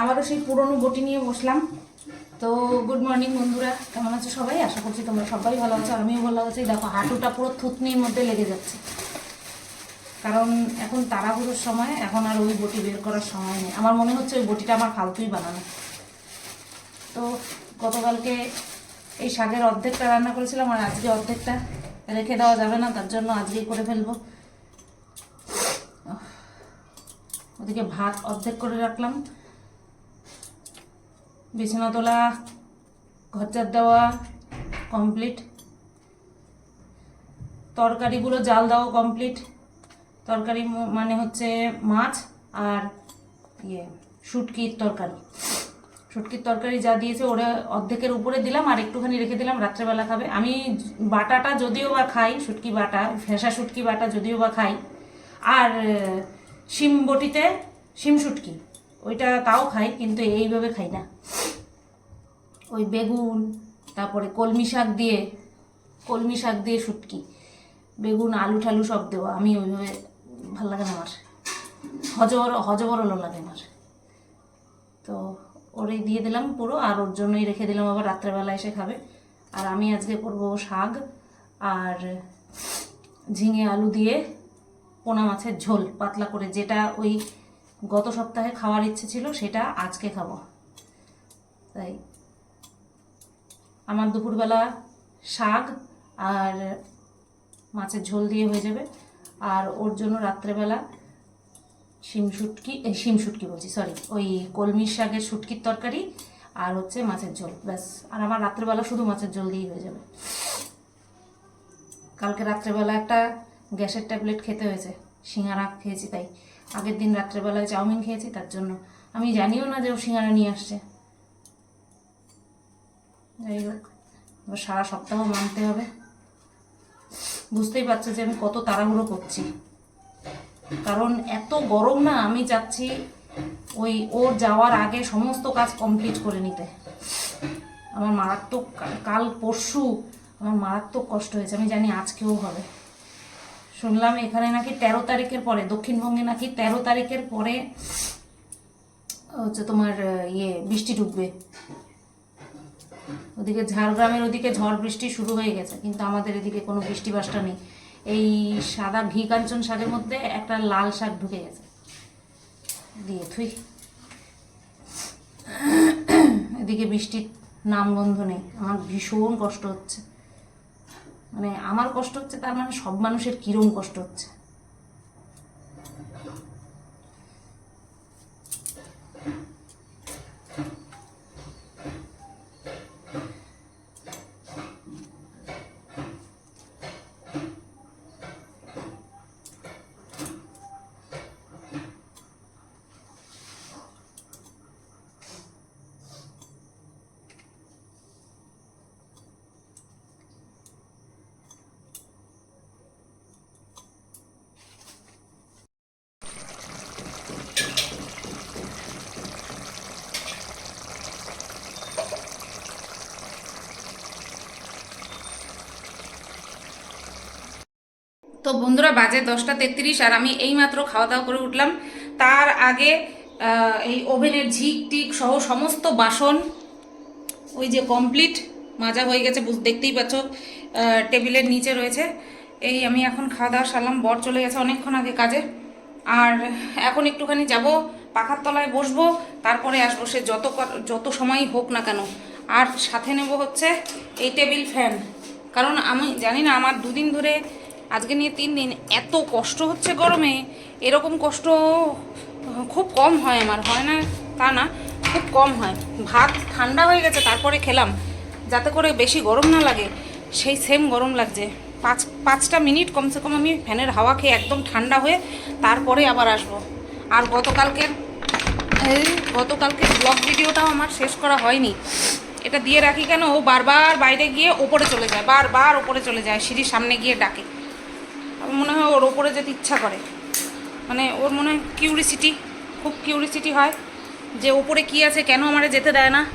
আবারও সেই পুরনো বটি নিয়ে বসলাম। তো গুড মর্নিং বন্ধুরা, কেমন আছো সবাই? আশা করছি তোমরা সবাই ভালো আছো, আমিও ভালো আছি। দেখো, হাঁটুটা পুরো থুতনির মধ্যে লেগে যাচ্ছে। কারণ এখন তাড়াহুড়োর সময়, এখন আর ওই বটি বের করার সময় নেই। আমার মনে হচ্ছে ওই বটিটা আমার ফালতুই বানানো। তো গতকালকে এই শাকের অর্ধেকটা রান্না করেছিলাম, আর আজকে অর্ধেকটা রেখে দেওয়া যাবে না, তার জন্য আজকেই করে ফেলব। ওদিকে ভাত অর্ধেক করে রাখলাম। বিছানা তোলা, ঘরচার দেওয়া কমপ্লিট তরকারিগুলো জাল দেওয়া কমপ্লিট তরকারি মানে হচ্ছে মাছ আর ইয়ে শুটকির তরকারি। শুটকির তরকারি যা দিয়েছে ওরা অর্ধেকের উপরে দিলাম আর একটুখানি রেখে দিলাম, রাত্রেবেলা খাবে। আমি বাটাটা যদিও বা খাই, শুটকি বাটা ফেসা শুটকি বাটা যদিও বা খাই, আর শিম বটিতে শিম শুটকি, ওইটা তাও খাই, কিন্তু এইভাবে খাই না। ওই বেগুন, তারপরে কলমি শাক দিয়ে, কলমি শাক দিয়ে শুটকি। বেগুন, আলু ঠালু সব দেওয়া। আমি ওইভাবে ভালো লাগে না আমার। হজবর হজবরল লাগে আমার। তো ওরই দিয়ে দিলাম পুরো, আর ওর জন্যই রেখে দিলাম আবার রাত্রেবেলা এসে খাবে। আর আমি আজকে করব শাক আর ঝিঙে আলু দিয়ে পোনা মাছের ঝোল, পাতলা করে। যেটা ওই গত সপ্তাহে খাওয়ার ইচ্ছে ছিল, সেটা আজকে খাব। তাই আমার দুপুরবেলা শাক আর মাছের ঝোল দিয়ে হয়ে যাবে। আর ওর জন্য রাত্রেবেলা শিম শুটকি শিম শুটকি বলছি সরি ওই কলমির শাকের শুটকির তরকারি আর হচ্ছে মাছের ঝোল, ব্যাস। আর আমার রাত্রেবেলা শুধু মাছের ঝোল দিয়েই হয়ে যাবে। কালকে রাত্রেবেলা একটা গ্যাসের ট্যাবলেট খেতে হয়েছে, সিঙ্গারা খেয়েছি তাই। আগের দিন রাত্রেবেলায় চাউমিন খেয়েছি, তার জন্য। আমি জানিও না যে ও সিঙ্গারা নিয়ে আসছে। যাই হোক, এবার সারা সপ্তাহ মানতে হবে। বুঝতেই পারছ যে আমি কত তাড়াহুড়ো করছি। কারণ এত গরম না, আমি যাচ্ছি ওই ওর যাওয়ার আগে সমস্ত কাজ কমপ্লিট করে নিতে। আমার মারাত্মক কাল পরশু আমার মারাত্মক কষ্ট হয়েছে, আমি জানি আজকেও হবে। শুনলাম এখানে নাকি তেরো তারিখের পরে, দক্ষিণবঙ্গে নাকি তেরো তারিখের পরে হচ্ছে তোমার ইয়ে বৃষ্টি ঢুকবে। ওদিকে ঝাড়গ্রামের ওদিকে ঝড় বৃষ্টি শুরু হয়ে গেছে, কিন্তু আমাদের এদিকে কোনো বৃষ্টি বাসটা নেই। এই সাদা ঘি কাঞ্চন শাকের মধ্যে একটা লাল শাক ঢুকে গেছে। দিয়ে থুই। এদিকে বৃষ্টির নামগন্ধ নেই, আমার ভীষণ কষ্ট হচ্ছে। মানে আমার কষ্ট হচ্ছে, তার মানে সব মানুষের কিরম কষ্ট হচ্ছে। তো বন্ধুরা বাজে দশটা তেত্রিশ আর আমি এইমাত্র খাওয়া দাওয়া করে উঠলাম। তার আগে এই ওভেনের ঝিক টিক সহ সমস্ত বাসন ওই যে কমপ্লিট, মাজা হয়ে গেছে দেখতেই পাচ্ছ টেবিলের নিচে রয়েছে। এই আমি এখন খাওয়া দাওয়া সারলাম, বর চলে গেছে অনেকক্ষণ আগে কাজে। আর এখন একটুখানি যাব, পাখার তলায় বসবো, তারপরে আসব সে যত যত সময়ই হোক না কেন। আর সাথে নেব হচ্ছে এই টেবিল ফ্যান। কারণ আমি জানি না, আমার দুদিন ধরে আজকে নিয়ে তিন দিন এত কষ্ট হচ্ছে গরমে, এরকম কষ্ট খুব কম হয় আমার, হয় না? তা না, খুব কম হয়। ভাত ঠান্ডা হয়ে গেছে, তারপরে খেলাম, যাতে করে বেশি গরম না লাগে। সেই সেম গরম লাগছে। পাঁচ, পাঁচটা মিনিট কমসে কম আমি ফ্যানের হাওয়া খেয়ে একদম ঠান্ডা হয়ে তারপরে আবার আসব। আর গতকালকের, এই গতকালকে ব্লগ ভিডিওটাও আমার শেষ করা হয়নি। এটা দিয়ে রাখি কেন? ও বারবার বাইরে গিয়ে ওপরে চলে যায়, বারবার ওপরে চলে যায়, সিঁড়ির সামনে গিয়ে ডাকে। মনে হয় ওর ওপরে যেতে ইচ্ছা করে। মানে ওর মনে হয় কিউরিসিটি খুব কিউরিসিটি হয় যে ওপরে কি আছে, কেন আমারে যেতে দেয় না?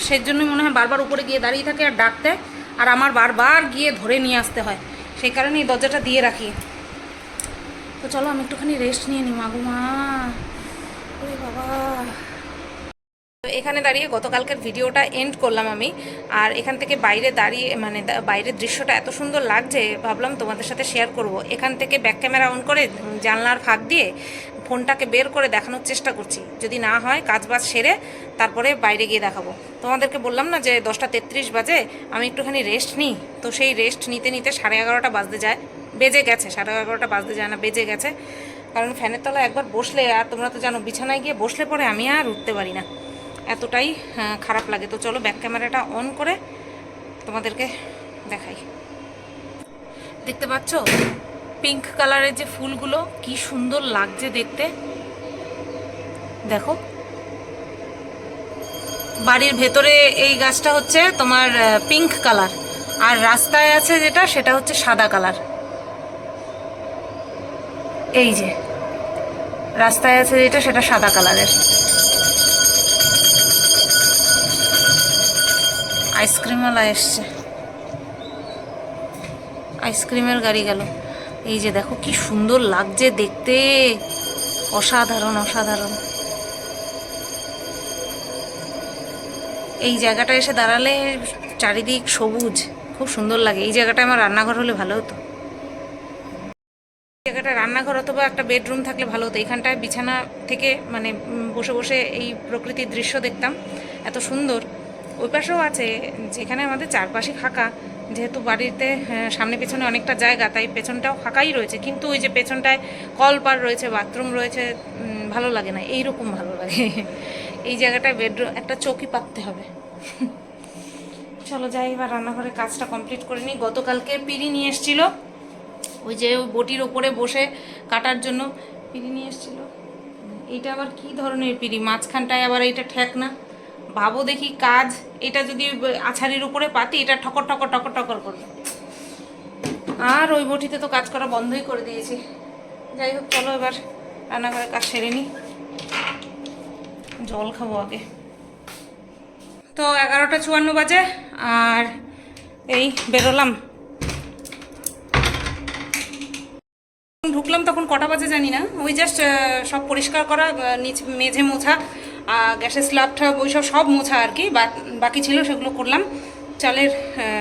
সেই জন্যই মনে হয় বারবার উপরে গিয়ে দাঁড়িয়ে থাকে আর ডাকতে আর আমার বারবার গিয়ে ধরে নিয়ে আসতে হয়। সেই কারণে এই দরজাটা দিয়ে রাখি। তো চলো আমি একটুখানি রেস্ট নিয়ে নিই। মাগো মা। ওরে বাবা। তো এখানে দাঁড়িয়ে গতকালকের ভিডিওটা এন্ড করলাম আমি। আর এখান থেকে বাইরে দাঁড়িয়ে মানে বাইরের দৃশ্যটা এত সুন্দর লাগছে, ভাবলাম তোমাদের সাথে শেয়ার করব। এখান থেকে ব্যাক ক্যামেরা অন করে জানলার ফাঁক দিয়ে ফোনটাকে বের করে দেখানোর চেষ্টা করছি। যদি না হয়, কাজ বাজ সেরে তারপরে বাইরে গিয়ে দেখাবো। তোমাদেরকে বললাম না যে দশটা তেত্রিশ বাজে, আমি একটুখানি রেস্ট নিই। তো সেই রেস্ট নিতে নিতে সাড়ে এগারোটা বাজতে যায়। বেজে গেছে, সাড়ে এগারোটা বাজতে যায় না, বেজে গেছে। কারণ ফ্যানের তলায় একবার বসলে, আর তোমরা তো জানো, বিছানায় গিয়ে বসলে পরে আমি আর উঠতে পারি না। এতটাই খারাপ লাগে। তো চলো ব্যাক ক্যামেরাটা অন করে তোমাদেরকে দেখাই। দেখতে পাচ্ছ? পিঙ্ক কালারের যে ফুলগুলো, কি সুন্দর লাগছে দেখতে। দেখো। বাড়ির ভেতরে এই গাছটা হচ্ছে তোমার পিঙ্ক কালার আর রাস্তায় আছে যেটা, সেটা হচ্ছে সাদা কালার এই যে। রাস্তায় আছে যেটা, সেটা সাদা কালারের আইসক্রিমওয়ালা এসছে। আইসক্রিমের গাড়ি গেল। এই যে দেখো কি সুন্দর লাগছে দেখতে। অসাধারণ অসাধারণ। এই জায়গাটা এসে দাঁড়ালে চারিদিক সবুজ। খুব সুন্দর লাগে। এই জায়গাটা আমার রান্নাঘর হলে ভালো হতো। জায়গাটা রান্নাঘর অথবা একটা বেডরুম থাকলে ভালো হতো। এখানটায় বিছানা থেকে মানে বসে বসে এই প্রকৃতির দৃশ্য দেখতাম। এত সুন্দর। ওই পাশেও আছে, যেখানে আমাদের চারপাশে ফাঁকা। যেহেতু বাড়িতে সামনে পেছনে অনেকটা জায়গা, তাই পেছনটাও ফাঁকাই রয়েছে। কিন্তু ওই যে পেছনটায় কল পার রয়েছে, বাথরুম রয়েছে ভালো লাগে না। এইরকম ভালো লাগে। এই জায়গাটায় বেডরুম, একটা চৌকি পাততে হবে। চলো যাই, এবার রান্নাঘরে কাজটা কমপ্লিট করে নিই। গতকালকে পিড়ি নিয়ে এসেছিল। ওই যে ওই বটির ওপরে বসে কাটার জন্য পিড়ি নিয়ে এসেছিল। এইটা আবার কি ধরনের পিড়ি? মাঝখানটায় আবার এইটা ঠেক না ভাবো দেখি কাজ, এটা যদি আছাড়ির উপরে পাতি, এটা ঠকর ঠকর ঠকর ঠকর করবে। আর ওই বটিতে তো কাজ করা বন্ধই করে দিয়েছি। যাই হোক, চলো এবার রান্নাঘরের কাজ সেরে নিই জল খাব আগে। তো এগারোটা চুয়ান্ন বাজে, আর এই বেরোলাম। ঢুকলাম তখন কটা বাজে জানি না। ওই জাস্ট সব পরিষ্কার করা নিচ মেঝে মোছা। গ্যাসের স্ল্যাবটা ওই সব সব মোছা আর কি বাকি ছিল সেগুলো করলাম। চালের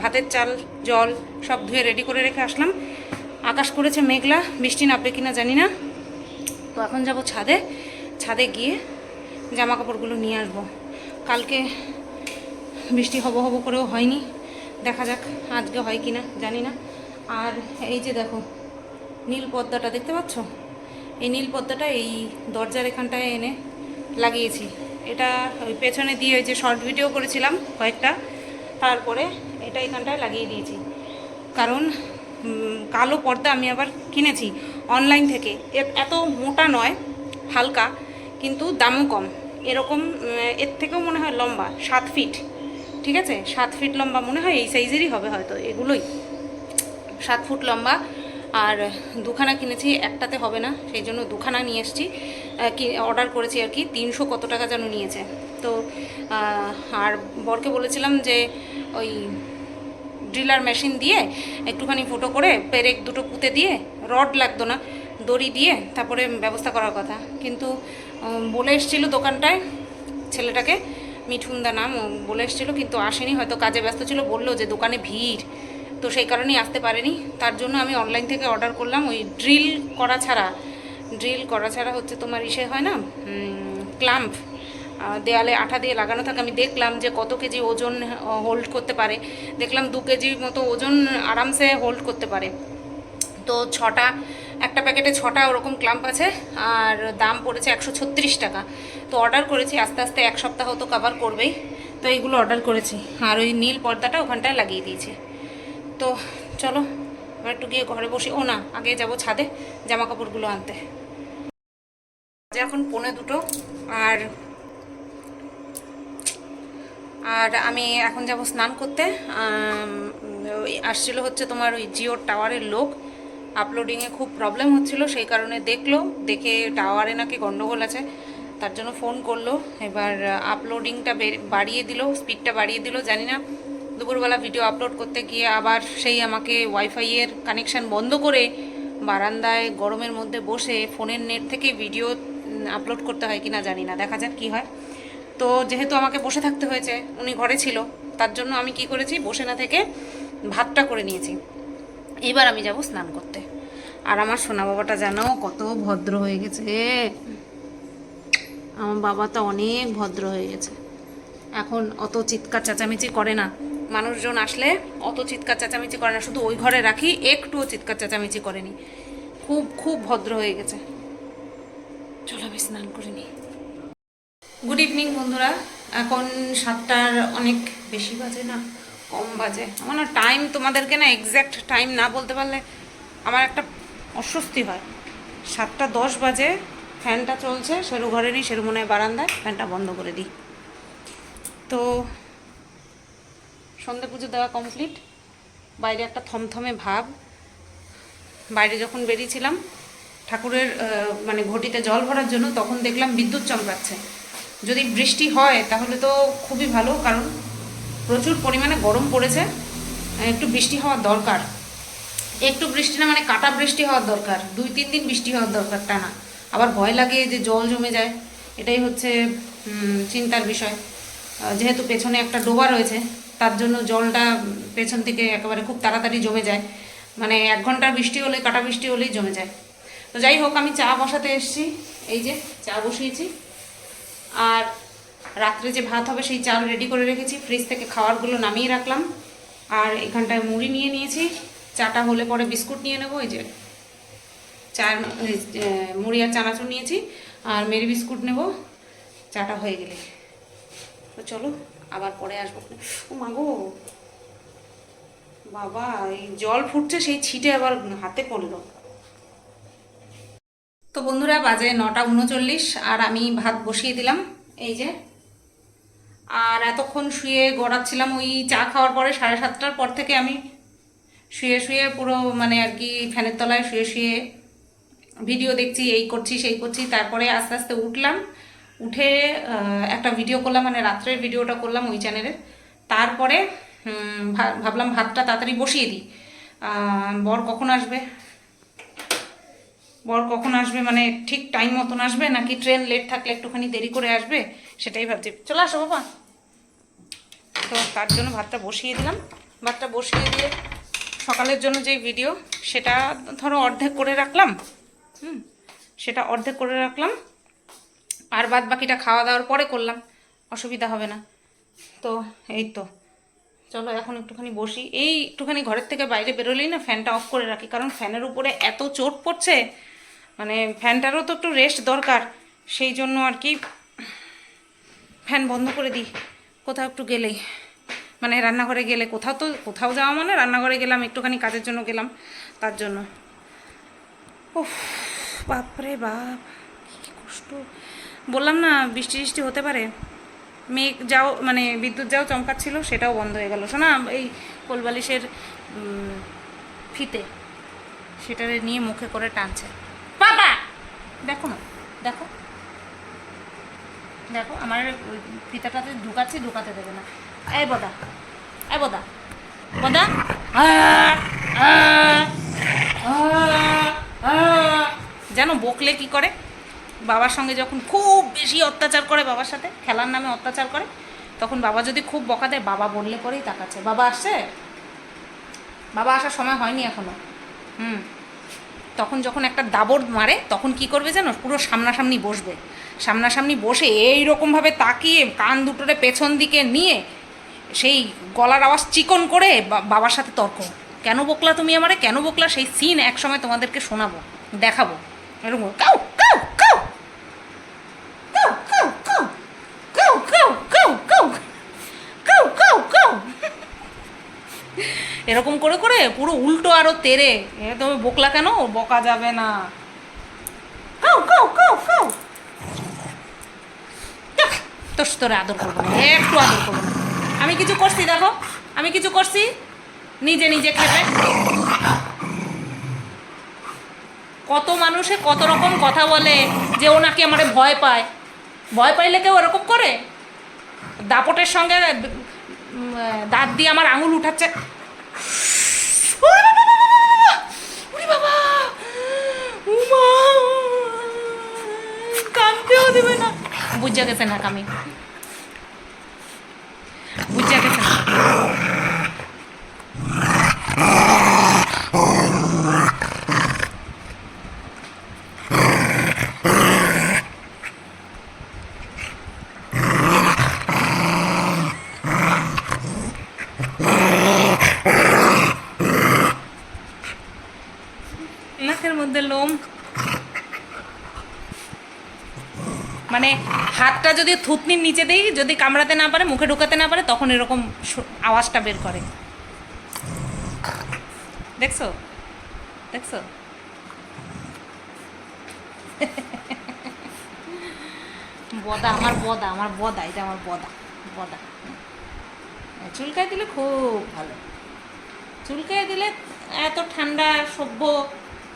ভাতের চাল, জল সব ধুয়ে রেডি করে রেখে আসলাম। আকাশ করেছে মেঘলা, বৃষ্টি নামবে কিনা জানি না। তো এখন যাব ছাদে। ছাদে গিয়ে জামা কাপড়গুলো নিয়ে আসব। কালকে বৃষ্টি হব হব করেও হয়নি। দেখা যাক আজকে হয় কি না জানি না। আর এই যে দেখো, নীল পর্দাটা দেখতে পাচ্ছ? এই নীল পর্দাটা এই দরজার এখানটায় এনে লাগিয়েছি। এটা ওই পেছনে দিয়ে ওই যে শর্ট ভিডিও করেছিলাম কয়েকটা, তারপরে এটা এখানটায় লাগিয়ে দিয়েছি। কারণ কালো পর্দা আমি আবার কিনেছি অনলাইন থেকে। এত মোটা নয়, হালকা, কিন্তু দামও কম। এরকম এর থেকেও মনে হয় লম্বা, সাত ফিট ঠিক আছে? সাত ফিট লম্বা মনে হয়, এই সাইজেরই হবে হয়তো, এগুলোই। সাত ফুট লম্বা আর দুখানা কিনেছি, একটাতে হবে না, সেই জন্য দুখানা নিয়ে এসেছি। কি অর্ডার করেছি আর কি, তিনশো কত টাকা যেন নিয়েছে। তো আর বরকে বলেছিলাম যে, ওই ড্রিলার মেশিন দিয়ে একটুখানি ফুটো করে পেরেক দুটো পুঁতে দিয়ে, রড লাগতো না, দড়ি দিয়ে তারপরে ব্যবস্থা করার কথা। কিন্তু বলে এসেছিল দোকানটায়, ছেলেটাকে, মিঠুনদা নাম বলে এসেছিল, কিন্তু আসেনি, হয়তো কাজে ব্যস্ত ছিল, বলল যে দোকানে ভিড়। তো সেই কারণেই আসতে পারেনি। তার জন্য আমি অনলাইন থেকে অর্ডার করলাম। ওই ড্রিল করা ছাড়া ড্রিল করা ছাড়া হচ্ছে তোমার ইসে হয় না? ক্লাম্প দেয়ালে আঠা দিয়ে লাগানো থাকে। আমি দেখলাম যে কত কেজি ওজন হোল্ড করতে পারে। দেখলাম দু কেজি মতো ওজন আরামসে হোল্ড করতে পারে। তো ছটা, একটা প্যাকেটে ছটা ওরকম ক্লাম্প আছে। আর দাম পড়েছে একশো ছত্রিশ টাকা। তো অর্ডার করেছি। আস্তে আস্তে এক সপ্তাহ তো কভার করবেই। তো এইগুলো অর্ডার করেছি। আর ওই নীল পর্দাটা ওখানটায় লাগিয়ে দিয়েছি। তো চলো, এবার একটু গিয়ে ঘরে বসি। ও না, আগে যাব ছাদে জামা কাপড়গুলো আনতে এখন পৌনে দুটো, আর আর আমি এখন যাব স্নান করতে। আসছিল হচ্ছে তোমার ওই জিওর টাওয়ারের লোক। আপলোডিংয়ে খুব প্রবলেম হচ্ছিল, সেই কারণে দেখল, দেখে টাওয়ারে নাকি গন্ডগোল আছে, তার জন্য ফোন করল। এবার আপলোডিংটা বাড়িয়ে দিল স্পিডটা বাড়িয়ে দিল, জানি না। দুপুরবেলা ভিডিও আপলোড করতে গিয়ে আবার সেই আমাকে ওয়াইফাইয়ের কানেকশান বন্ধ করে বারান্দায় গরমের মধ্যে বসে ফোনের নেট থেকে ভিডিও আপলোড করতে হয় কিনা জানি না। দেখা যাক কি হয়। তো যেহেতু আমাকে বসে থাকতে হয়েছে, উনি ঘরে ছিল, তার জন্য আমি কি করেছি, বসে না থেকে ভাতটা করে নিয়েছি। এবার আমি যাব স্নান করতে। আর আমার সোনা বাবাটা জানো কত ভদ্র হয়ে গেছে। আমার বাবা তো অনেক ভদ্র হয়ে গেছে। এখন অত চিৎকার, চেঁচামেচি করে না। মানুষজন আসলে অত চিৎকার চেঁচামেচি করে না, শুধু ওই ঘরে রাখি, একটুও চিৎকার চেঁচামেচি করেনি। খুব খুব ভদ্র হয়ে গেছে। চলো আমি স্নান করে নিই। গুড ইভিনিং বন্ধুরা। এখন সাতটার অনেক বেশি বাজে না? কম বাজে। আমার না টাইম তোমাদেরকে না এক্স্যাক্ট টাইম না বলতে পারলে আমার একটা অস্বস্তি হয়। সাতটা দশ বাজে ফ্যানটা চলছে, সেরু ঘরে নেই সেরু মনে হয় বারান্দায় ফ্যানটা বন্ধ করে দিই। তো সন্ধে পুজো দেওয়া কমপ্লিট বাইরে একটা থমথমে ভাব। বাইরে যখন বেরিয়েছিলাম, ঠাকুরের মানে ঘটিতে জল ভরার জন্য তখন দেখলাম বিদ্যুৎ চমকাচ্ছে। যদি বৃষ্টি হয় তাহলে তো খুবই ভালো, কারণ প্রচুর পরিমাণে গরম পড়েছে। একটু বৃষ্টি হওয়ার দরকার। একটু বৃষ্টি না মানে কাটা বৃষ্টি হওয়ার দরকার। দুই, তিন দিন বৃষ্টি হওয়ার দরকার টানা আবার ভয় লাগে যে জল জমে যায়। এটাই হচ্ছে চিন্তার বিষয়। যেহেতু পেছনে একটা ডোবা রয়েছে তার জন্য জলটা পেছন থেকে একেবারে খুব তাড়াতাড়ি জমে যায়। মানে এক ঘণ্টার বৃষ্টি হলে কাটা বৃষ্টি হলেই জমে যায়। তো যাই হোক, আমি চা বসাতে এসেছি। এই যে, চা বসিয়েছি। আর রাত্রে যে ভাত হবে, সেই চাল রেডি করে রেখেছি। ফ্রিজ থেকে খাবারগুলো নামিয়ে রাখলাম। আর এখানটায় মুড়ি নিয়ে নিয়েছি। চাটা হলে পরে বিস্কুট নিয়ে নেব। এই যে, চার মুড়ি আর চানাচুর নিয়েছি। আর মেরি বিস্কুট নেব। চাটা হয়ে গেলে। তো চলো। আবার পরে আসব। ও মাগো বাবা, এই জল ফুটছে, সেই ছিটে আবার হাতে পড়ল। তো বন্ধুরা, বাজে নটা উনচল্লিশ, আর আমি ভাত বসিয়ে দিলাম, এই যে। আর এতক্ষণ শুয়ে গড়াচ্ছিলাম, ওই চা খাওয়ার পরে, সাড়ে সাতটার পর থেকে আমি শুয়ে শুয়ে পুরো মানে আর কি, ফ্যানের তলায় শুয়ে শুয়ে ভিডিও দেখছি, এই করছি, সেই করছি, তারপরে আস্তে আস্তে উঠলাম। উঠে একটা ভিডিও করলাম মানে রাত্রের ভিডিওটা করলাম ওই চ্যানেলে তারপরে ভাবলাম ভাতটা তাড়াতাড়ি বসিয়ে দিই। বর কখন আসবে? বর কখন আসবে? মানে ঠিক টাইম মতন আসবে? নাকি ট্রেন লেট থাকলে একটুখানি দেরি করে আসবে? সেটাই ভাবছি। চলে আসো বাবা। তো তার জন্য ভাতটা বসিয়ে দিলাম। ভাতটা বসিয়ে দিয়ে সকালের জন্য যে ভিডিও সেটা ধরো অর্ধেক করে রাখলাম। হুম, সেটা অর্ধেক করে রাখলাম। আর বাদ বাকিটা খাওয়া দাওয়ার পরে করলাম। অসুবিধা হবে না। তো এই তো। চলো এখন একটুখানি বসি। এই একটুখানি ঘরের থেকে বাইরে বেরোলেই না ফ্যানটা অফ করে রাখি। কারণ ফ্যানের উপরে এত চোট পড়ছে মানে ফ্যানটারও তো একটু রেস্ট দরকার। সেই জন্য আর কি ফ্যান বন্ধ করে দিই। কোথাও একটু গেলেই। মানে রান্নাঘরে গেলে কোথাও তো, কোথাও যাওয়া মানে রান্নাঘরে গেলাম, একটুখানি কাজের জন্য গেলাম, তার জন্য। উফ, বাপরে বাপ, কি কষ্ট। বললাম না, বৃষ্টি বৃষ্টি হতে পারে। মেঘ যাও মানে বিদ্যুৎ যাও চমকাচ্ছিল, সেটাও বন্ধ হয়ে গেল। শোনা, এই কোলবালিশের ফিতে, সেটারে নিয়ে মুখে করে টানছে। বাবা! দেখো না, দেখো। দেখো, আমার ফিতাটাতে ঢুকাচ্ছি, ঢুকাতে দেবে না। এই বদা এই বদা বদা। জানো বকলে কি করে? বাবার সঙ্গে যখন খুব বেশি অত্যাচার করে বাবার সাথে, খেলার নামে অত্যাচার করে, তখন বাবা যদি খুব বকা দেয়, বাবা বললে পরেই তাকাচ্ছে বাবা আসছে? বাবা আসার সময় হয়নি এখনও। হুম। তখন যখন একটা দাবড় মারে, তখন কি করবে জানো? পুরো সামনাসামনি বসবে। সামনাসামনি বসে এই রকমভাবে তাকিয়ে কান দুটোরে পেছন দিকে নিয়ে সেই গলার আওয়াজ চিকন করে বাবার সাথে তর্ক। কেন বকলা তুমি আমারে? কেন বকলা? সেই সিন একসময় তোমাদেরকে শোনাবো, দেখাবো। এরকম, কাউ এরকম করে করে পুরো উল্টো আরও তেরে। এ তুমি বকলা কেন? বকা যাবে না। কাউ কাউ কাউ কাউ তোর তোরে আদর করব একটু আদর করব আমি কিছু করছি, দেখো, আমি কিছু করছি, নিজে নিজে খেতে কত মানুষে কত রকম কথা বলে যে ও নাকি আমারে ভয় পায়। ভয় পাইলে কেউ এরকম করে? দাপটের সঙ্গে দাঁত দিয়ে আমার আঙুল উঠাচ্ছে। Muchas gracias, Nakami. Muchas gracias. del hombre মানে হাতটা যদি থুতনির নিচে দেই, যদি কামড়াতে না পারে, মুখে ঢোকাতে না পারে, তখন এরকম আওয়াজটা বের করে। দেখছ? দেখছ? বদা, আমার বদা আমার বদা, এটা আমার বদা বদা। চুলকায় দিলে খুব ভালো। চুলকায় দিলে এত ঠান্ডা, সভ্য,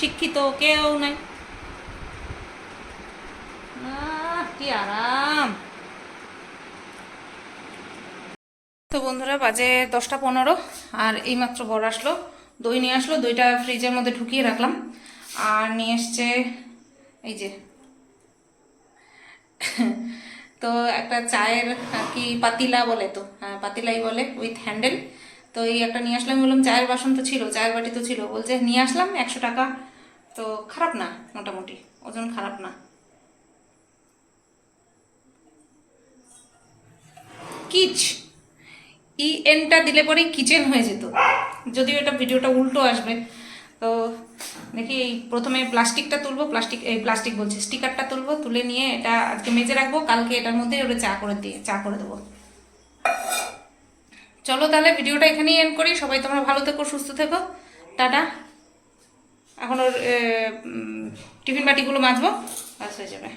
শিক্ষিত কেউ নাই। কি আরাম? তো বন্ধুরা, বাজে দশটা পনেরো আর এইমাত্র বর আসলো। দই নিয়ে আসলো, দইটা ফ্রিজের মধ্যে ঢুকিয়ে রাখলাম। আর নিয়ে এসছে এই যে, তো একটা চায়ের আর কি পাতিলা বলে তো হ্যাঁ পাতিলাই বলে উইথ হ্যান্ডেল তো এই একটা নিয়ে আসলাম বললাম, চায়ের বাসন তো ছিল, চায়ের বাটি তো ছিল। বলছে, নিয়ে আসলাম একশো টাকা। তো খারাপ না, মোটামুটি, ওজন খারাপ না। কিচ। ই এনটা দিলে পরেই কিচেন হয়ে যেত। যদিও এটা ভিডিওটা উল্টো আসবে। তো দেখি এই প্রথমে প্লাস্টিকটা তুলবো, প্লাস্টিক, এই প্লাস্টিক বলছি, স্টিকারটা তুলবো, তুলে নিয়ে এটা আজকে মেজে রাখব, কালকে এটার মধ্যে ওটা চা করে দিয়ে, চা করে দেবো। চলো তাহলে ভিডিওটা এখানেই এন্ড করি। সবাই তোমরা ভালো থেকো, সুস্থ থেকো। টাটা। এখন ওর টিফিন বাটিগুলো মাজবো। ব্যাস হয়ে যাবে।